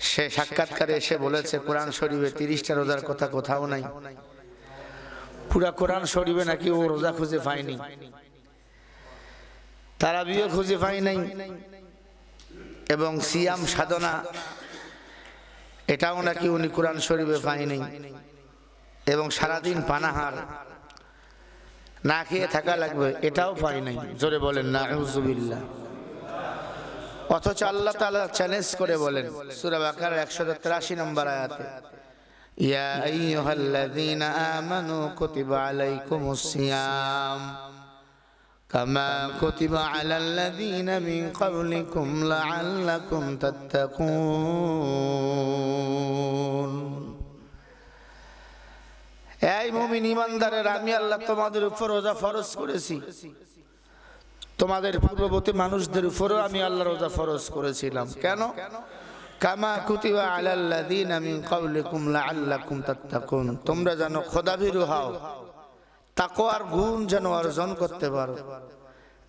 সে সাক্ষাৎকারে এসে বলেছে কোরআন শরীফে তিরিশটা রোজার কথা কোথাও নাই। পুরা কোরআন শরীফে নাকি ও রোজা খুঁজে পায়নি। তারা বিয়ে খুঁজে পাই নাই। এবং সিয়াম সাধনা এটাও নাকি উনি কোরআন শরীফে পায়নি এবং সারাদিন পানাহার না খেয়ে থাকা লাগবে এটাও পাই নাই। জোরে বলেন না আউযুবিল্লাহ অথচ আল্লাহ তাআলা চ্যালেঞ্জ করে বলেন, সূরা বাকারার 183 নম্বর আয়াতে। ইয়া আইয়ুহাল্লাযীনা আমানু কুতিবা আলাইকুমুস সিয়াম। কামা কুতিবা আলাল লাযীনা মিন ক্বাবলিকুম লাআল্লাকুম তাত্তাকুন। এই মুমিন ইমানদারের, আমি আল্লাহ তোমাদের উপর রোজা ফরজ করেছি। তোমাদের পূর্ববর্তী মানুষদের উপরেও আমি আল্লাহ রোজা ফরজ করেছিলাম। কেন? কামা কুতিবা আলাল্লাযীনা মিন ক্বাবলিকুম লাআল্লাকুম তাত্তাকুন। তোমরা যেন খোদাভীরু হও তাকওয়ার গুণ যেন অর্জন করতে পারো।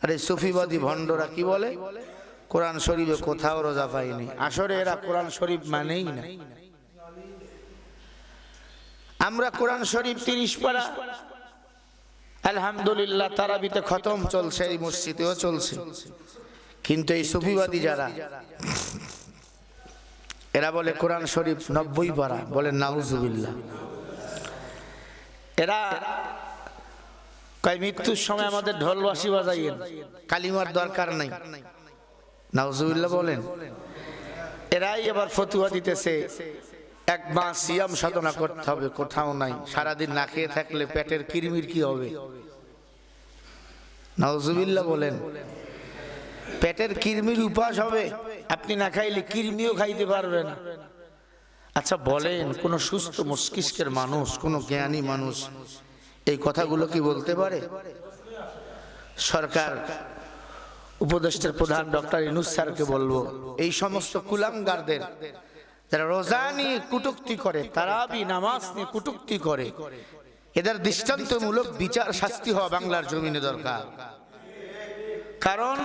আরে সুফিবাদী ভণ্ডরা কি বলে? কোরআন শরীফে কোথাও রোজা পাইনি। আসলে এরা কোরআন শরীফ মানেই না। আমরা কোরআন শরীফ তিরিশ পারা আলহামদুলিল্লাহ, তারাবিতে খতম চলছে, এই মসজিদেও চলছে। কিন্তু এই সুফিবাদী যারা, এরা বলে কোরআন শরীফ নব্বই পারা, বলে নাউজুবিল্লাহ। এরা কয়, মৃত্যুর সময় আমাদের ঢোলবাসি বাজাইয়েন, কালিমার দরকার নাই। নাউজুবিল্লাহ বলেন, এরাই এবার ফতুয়া দিতেছে। এক মাস সিয়াম সাধনা করতে হবে, কোথাও নাই। সারাদিন না খেয়ে থাকলে পেটের কিরমির কি হবে? নাউজুবিল্লাহ বলেন, পেটের কিরমির উপাস হবে, আপনি না খাইলে কিরমিও খাইতে পারবে না। আচ্ছা বলেন, কোন সুস্থ মস্তিষ্কের মানুষ, কোন জ্ঞানী মানুষ এই কথাগুলো কি বলতে পারে? সরকার, উপদেষ্টার প্রধান ডক্টর ইনুস স্যারকে বলব, এই সমস্ত কুলাঙ্গারদের যারা রোজা নিয়ে কুটুক্তি করে, তারাবি নামাজ নিয়ে কুটুক্তি করে, এদের দৃষ্টান্তমূলক বিচার শাস্তি হওয়া বাংলার জমিনে দরকার। কারণ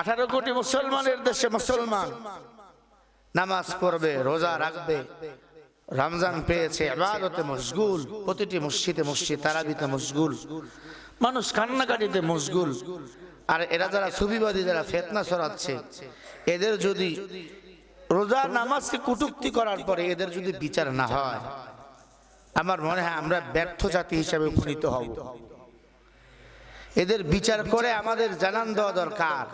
আঠারো কোটি মুসলমানের দেশে মুসলমান নামাজ পড়বে, রোজা রাখবে, রমজান পেয়েছে আবাদতে মশগুল, প্রতিটি মসজিদে মসজিদ, তারাবিতে মশগুল, মানুষ কান্নাকাটিতে মশগুল। আর এরা যারা সুবিবাদী, যারা ফেতনা ছড়াচ্ছে, এদের যদি রোজা নামাজকে কুটুক্তি করার পরে এদের যদি বিচার না হয়, আমার মনে হয় আমরা ব্যর্থ জাতি হিসাবে উপনীত হব। এদের বিচার করে আমাদের জানান দেওয়া দরকার।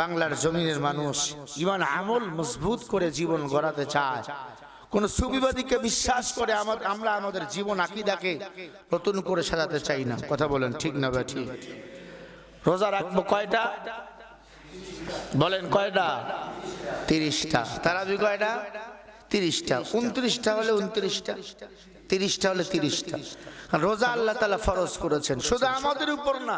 বাংলার জমিনের মানুষ ইমান আমল মজবুত করে জীবন গড়াতে চায়। কোন সুবিবাদীকে বিশ্বাস করে আমরা আমাদের জীবন আকিদাকে নতুন করে সাজাতে চাই না। কথা বলেন ঠিক না বা ঠিক? রোজা রাখব কয়টা? বলেন কয়টা? তিরিশটা। তারাবি কয়টা? তিরিশটা। উনত্রিশটা হলে উনত্রিশটা। তিরিশটা হলে তিরিশটা। রোজা আল্লাহ তালা ফরজ করেছেন। শুধু আমাদের উপর না,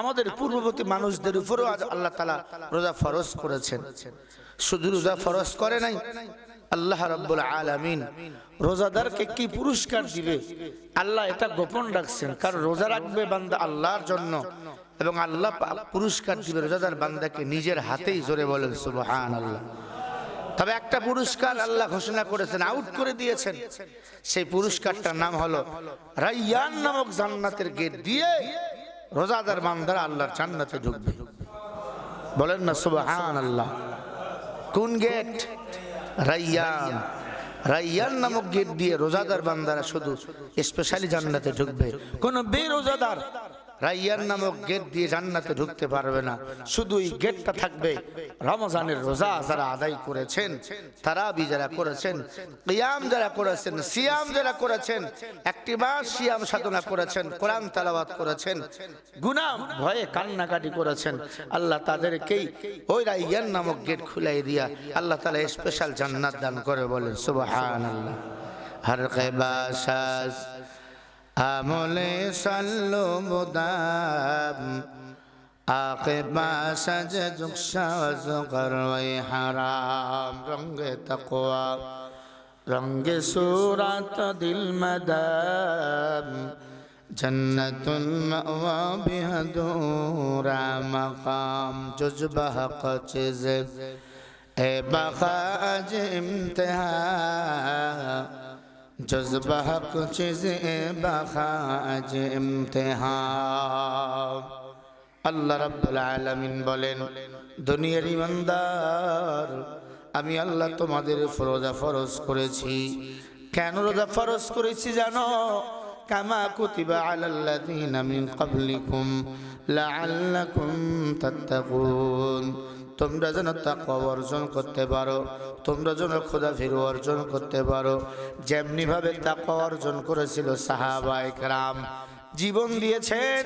আমাদের পূর্ববর্তী মানুষদের উপরও আজ আল্লাহ তালা রোজা ফরজ করেছেন। শুধু রোজা ফরজ করে নাই, আল্লাহ রব্বুল আলামিন রোজাদারকে কি পুরস্কার দিবে? আল্লাহ এটা গোপন রাখছেন। কারণ রোজা রাখবে বান্দা আল্লাহর জন্য। এবং আল্লাহ পুরস্কার দিবে রোজাদার বান্দাকে নিজের হাতেই জোরে বলেন সুবহান আল্লাহ তবে একটা পুরস্কার আল্লাহ ঘোষণা করেছেন আউট করে দিয়েছেন। সেই পুরস্কারটার নাম হলো রাইয়ান নামক জান্নাতের গেট দিয়ে রোজাদার বান্দারা আল্লাহর জান্নাতে ঢুকবে। বলেন না সুবহান আল্লাহ কোন গেট? রাইয়ান। রাইয়ান নামক গেট দিয়ে রোজাদার বান্দারা শুধু স্পেশালি জান্নাতে ঢুকবে। কোন বেরোজাদার রাইয়ান নামক গেট দিয়ে জান্নাতে ঢুকতে পারবে না। শুধু এই গেটটা থাকবে। রমজানের রোজা যারা আদায় করেছেন, তারাবি যারা করেছেন, কিয়াম যারা করেছেন, সিয়াম যারা করেছেন একটি মাস সিয়াম সাধনা করেছেন, কোরআন তালাবাত করেছেন, গুনাহ, ভয়ে কান্নাকাটি করেছেন, আল্লাহ তাদেরকেই ওই রাইয়ার নামক গেট খুলাই দিয়া আল্লাহ তালা স্পেশাল জান্নাত দান করে বলেন, সুবহানাল্লাহ। হর কেবাসাস আমলে সাল্লো মুদাম, আকেবা সাজে যুকসা করই হারাম। রঙ্গে তকোয়া রঙ্গে সুরাত দিল মদাম জন্নতুল মাওয়া বিহদুরা মাকাম। জুজবা হক চিজ, এ বাখা আজ ইমতিহা जज्बा कुछ বাখাজ ইমতিহান আল্লাহ রাব্বুল আলামিন বলেন দুনিয়ার ইমানদার আমি আল্লাহ তোমাদের রোজা ফরজ করেছি কেন রোজা ফরজ করেছি জানো কামা কুতিবা আলাল্লাযীনা মিন ক্বাবলিকুম লাআল্লাকুম তাত্তাকুন তোমরা যেন তাকওয়া অর্জন করতে পারো তোমরা যেন খোদা ফিরু অর্জন করতে পারো যেমনি ভাবে তাকওয়া অর্জন করেছিল সাহাবায়ে کرام জীবন দিয়েছেন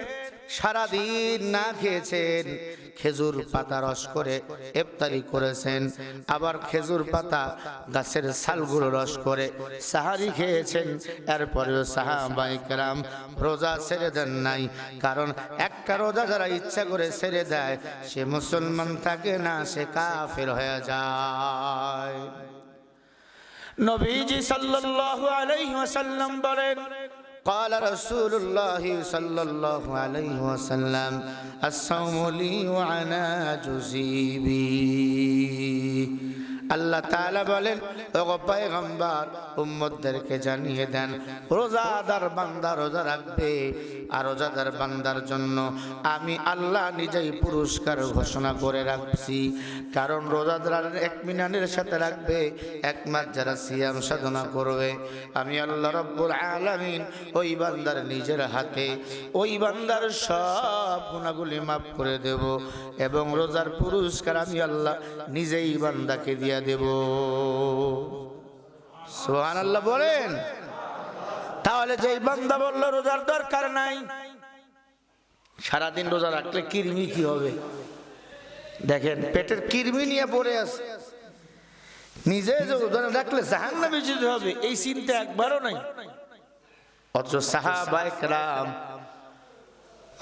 সারাদিন না খেয়েছেন, খেজুর পাতা রস করে ইফতারি করেছেন, আবার খেজুর পাতা গাছের ছালগুলো রস করে সাহারি খেয়েছেন। এরপরেও সাহাবাই কেরাম রোজা ছেড়ে দেন নাই, কারণ একটা রোজা যারা ইচ্ছা করে ছেড়ে দেয়, সে মুসলমান থাকে না, সে কাফের হয়ে যায়। নবীজি সাল্লাল্লাহু আলাইহি ওয়াসাল্লাম বলেন قال رسول الله صلى الله عليه وسلم الصوم لي وعنا جزيبي. আল্লাহ তাআলা বলেন, ওগো জানিয়ে দেন, রোজাদার বান্দা রোজা রাখবে আর রোজাদার বান্দার জন্য আমি আল্লাহ নিজেই পুরস্কার ঘোষণা করে রাখছি। কারণ রোজাদার এক মিনানের সাথে রাখবে এক মাস যারা সিয়াম সাধনা করবে। আমি আল্লাহ রব্বুল আলামিন ওই বান্দার নিজের হাতে ওই বান্দার সব গুণাগুলি মাফ করে দেব এবং রোজার পুরস্কার আমি আল্লাহ নিজেই বান্দাকে দিয়া দেব। সোহান আল্লাহ বলেন। তাহলে যেই বান্দা বলল, রোজার দরকার নাই। সারাদিন রোজা রাখলে কিরমি কি হবে? দেখেন, পেটের কিরমি নিয়ে পড়ে আছে। নিজে রাখলে নামে যেতে হবে, এই চিন্তা একবারও নাই। অথচ সাহাবায়ে কেরাম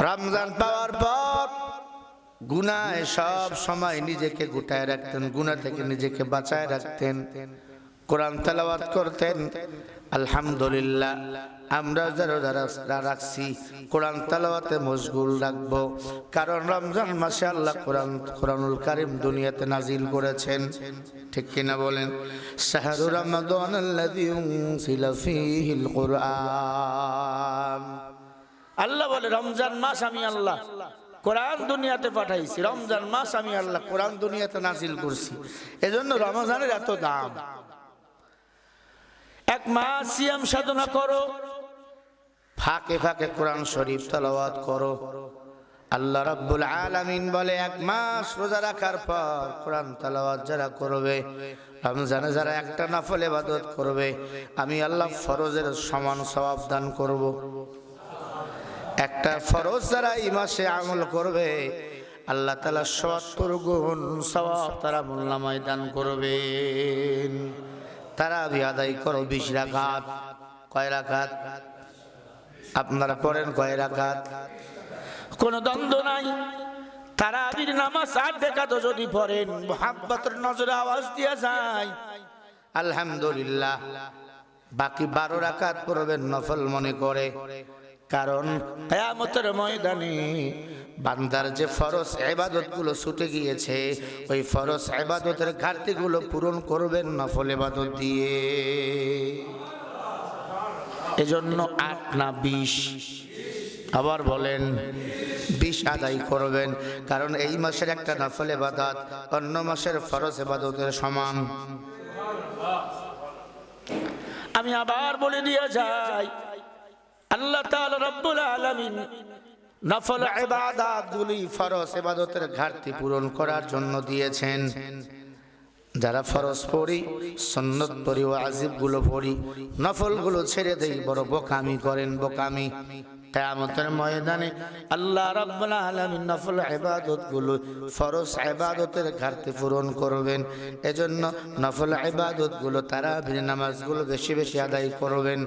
রমজান পাওয়ার পর গুনায় সব সময় নিজেকে গুটায় রাখতেন, গুনা থেকে নিজেকে বাঁচায় রাখতেন। কোরআন তেলাওয়াত করতেন, আলহামদুলিল্লাহ, আমরা যারা যারা রাখছি, কোরআন তেলাওয়াতে মশগুল রাখব। কারণ রমজান মাসে আল্লাহ কোরআন, কোরআনুল কারিম দুনিয়াতে নাজিল করেছেন। ঠিক কিনা বলেন? শাহরু রমাদান কুরআন। আল্লাহ বলে, রমজান মাস আমি আল্লাহ কোরআন দুনিয়াতে পাঠাইছি। রমজান মাস আমি আল্লাহ কোরআন দুনিয়াতে নাজিল করছি। এজন্য রমজানের এত দাম। এক মাস সিয়াম সাধনা করো। ফাঁকে ফাঁকে কোরআন শরীফ তেলাওয়াত করো। আল্লাহ রাব্বুল আলামিন বলে, এক মাস রোজা রাখার পর কোরআন তেলাওয়াত যারা করবে, রমজানে যারা একটা নফল ইবাদত করবে, আমি আল্লাহ ফরজের সমান সওয়াব দান করব। একটা ফরজ যারা এই মাসে আমল করবে, আল্লাহ তালা সত্তর গুণ সবাব তারা মোল্লামায় ময়দান করবেন। তারা আদায় করো বিশ রাখাত কয় রাখাত আপনারা পড়েন কয় রাখাত কোন দ্বন্দ্ব নাই। তারা আবির নামাজ আট দেখাতো যদি পড়েন, মোহাব্বতের নজরে আওয়াজ দিয়ে যায়। আলহামদুলিল্লাহ। বাকি বারো রাকাত পড়বেন নফল মনে করে। কারণ কেয়ামতের ময়দানে বান্দার যে ফরজ এবাদতগুলো ছুটে গিয়েছে, ওই ফরজ এবাদতের ঘাটতি গুলো পূরণ করবেন নফল এবাদত দিয়ে। এজন্য আট না বিশ, আবার বলেন বিশ আদায় করবেন, কারণ এই মাসের একটা নফল এবাদত অন্য মাসের ফরজ এবাদতের সমান। আমি আবার বলে দিয়ে যাই আল্লাহ ফরজ ঘাটতি পূরণ করার জন্য দিয়েছেন। যারা ফরজ পড়ি পড়ি নফলগুলো ছেড়ে বড় বোকামি করেন বোকামি। কিয়ামতের ময়দানে আল্লাহ রাব্বুল আলামিন নফল ইবাদতগুলো ফরজ ইবাদতের ঘাটতি পূরণ করবেন। এজন্য নফল ইবাদতগুলো তারাবির নামাজগুলো বেশি বেশি আদায় করবেন।